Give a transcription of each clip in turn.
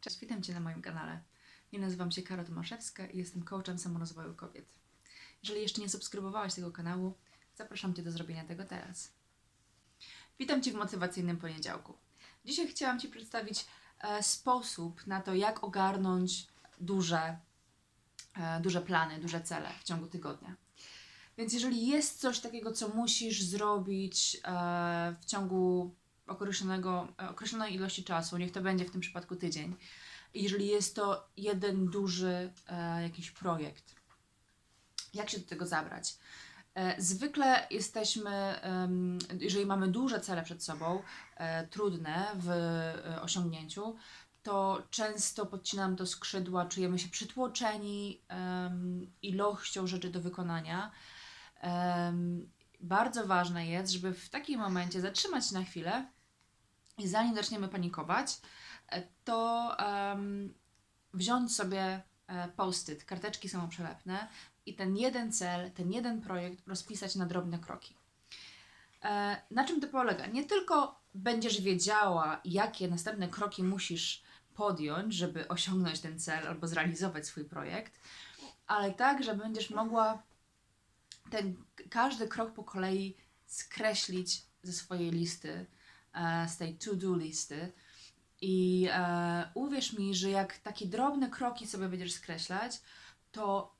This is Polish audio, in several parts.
Cześć, witam Cię na moim kanale. Ja nazywam się Kara Tomaszewska i jestem coachem samorozwoju kobiet. Jeżeli jeszcze nie subskrybowałaś tego kanału, zapraszam Cię do zrobienia tego teraz. Witam Cię w motywacyjnym poniedziałku. Dzisiaj chciałam Ci przedstawić e, sposób na to, jak ogarnąć duże, e, duże plany, duże cele w ciągu tygodnia. Więc jeżeli jest coś takiego, co musisz zrobić e, w ciągu określonego, e, określonej ilości czasu, niech to będzie w tym przypadku tydzień, jeżeli jest to jeden duży e, jakiś projekt, jak się do tego zabrać? E, Zwykle jesteśmy, em, jeżeli mamy duże cele przed sobą, e, trudne w e, osiągnięciu, to często podcinam to skrzydła, czujemy się przytłoczeni em, ilością rzeczy do wykonania. Bardzo ważne jest, żeby w takim momencie zatrzymać się na chwilę i zanim zaczniemy panikować, e, to em, wziąć sobie e, post-it, karteczki samoprzelepne i ten jeden cel, ten jeden projekt rozpisać na drobne kroki. E, Na czym to polega? Nie tylko będziesz wiedziała, jakie następne kroki musisz podjąć, żeby osiągnąć ten cel albo zrealizować swój projekt, ale także będziesz mogła ten każdy krok po kolei skreślić ze swojej listy, z tej to-do listy. I e, uwierz mi, że jak takie drobne kroki sobie będziesz skreślać, to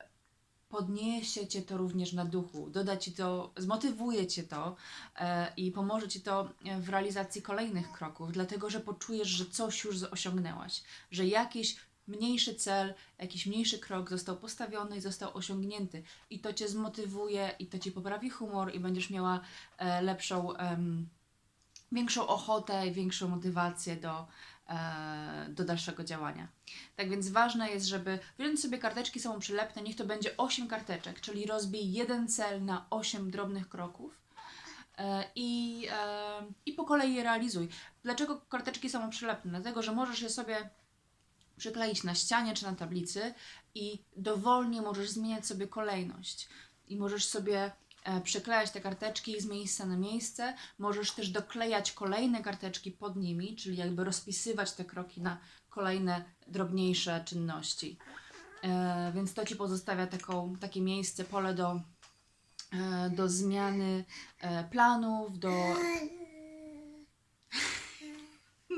podniesie cię to również na duchu, doda ci to, zmotywuje cię to e, i pomoże ci to w realizacji kolejnych kroków, dlatego że poczujesz, że coś już osiągnęłaś, że jakiś mniejszy cel, jakiś mniejszy krok został postawiony i został osiągnięty. I to cię zmotywuje, i to ci poprawi humor, i będziesz miała e, lepszą, większą ochotę i większą motywację do, e, do dalszego działania. Tak więc ważne jest, żeby wziąć sobie karteczki samoprzylepne, niech to będzie 8 karteczek, czyli rozbij jeden cel na 8 drobnych kroków. E, I, e, I po kolei je realizuj. Dlaczego karteczki samoprzylepne? Dlatego, że możesz je sobie przykleić na ścianie czy na tablicy i dowolnie możesz zmieniać sobie kolejność. I możesz sobie przyklejać te karteczki z miejsca na miejsce. Możesz też doklejać kolejne karteczki pod nimi, czyli jakby rozpisywać te kroki na kolejne drobniejsze czynności. E, więc to Ci pozostawia taką, takie miejsce, pole do, e, do zmiany e, planów, do...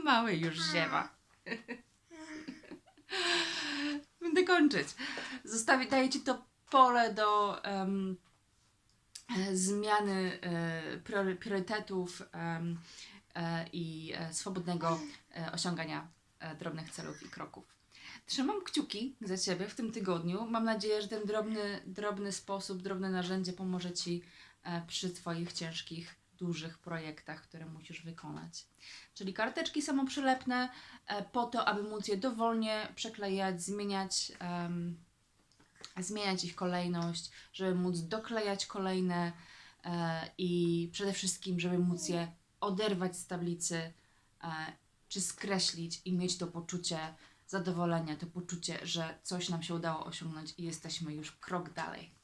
Mały już ziewa. Będę kończyć. Zostawi, daje Ci to pole do e, zmiany e, priory- priorytetów e, i e, swobodnego e, osiągania e, drobnych celów i kroków. Trzymam kciuki za Ciebie w tym tygodniu. Mam nadzieję, że ten drobny, drobny sposób, drobne narzędzie pomoże Ci e, przy Twoich ciężkich, dużych projektach, które musisz wykonać. Czyli karteczki samoprzylepne e, po to, aby móc je dowolnie przeklejać, zmieniać, em, zmieniać ich kolejność, żeby móc doklejać kolejne e, i przede wszystkim, żeby móc je oderwać z tablicy e, czy skreślić i mieć to poczucie zadowolenia, to poczucie, że coś nam się udało osiągnąć i jesteśmy już krok dalej.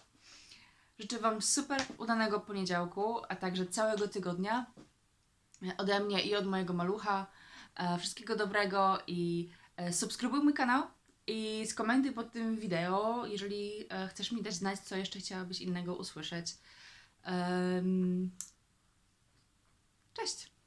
Życzę Wam super udanego poniedziałku, a także całego tygodnia e, ode mnie i od mojego malucha. Wszystkiego dobrego i subskrybuj mój kanał i skomentuj pod tym wideo, jeżeli e, chcesz mi dać znać, co jeszcze chciałabyś innego usłyszeć. Cześć!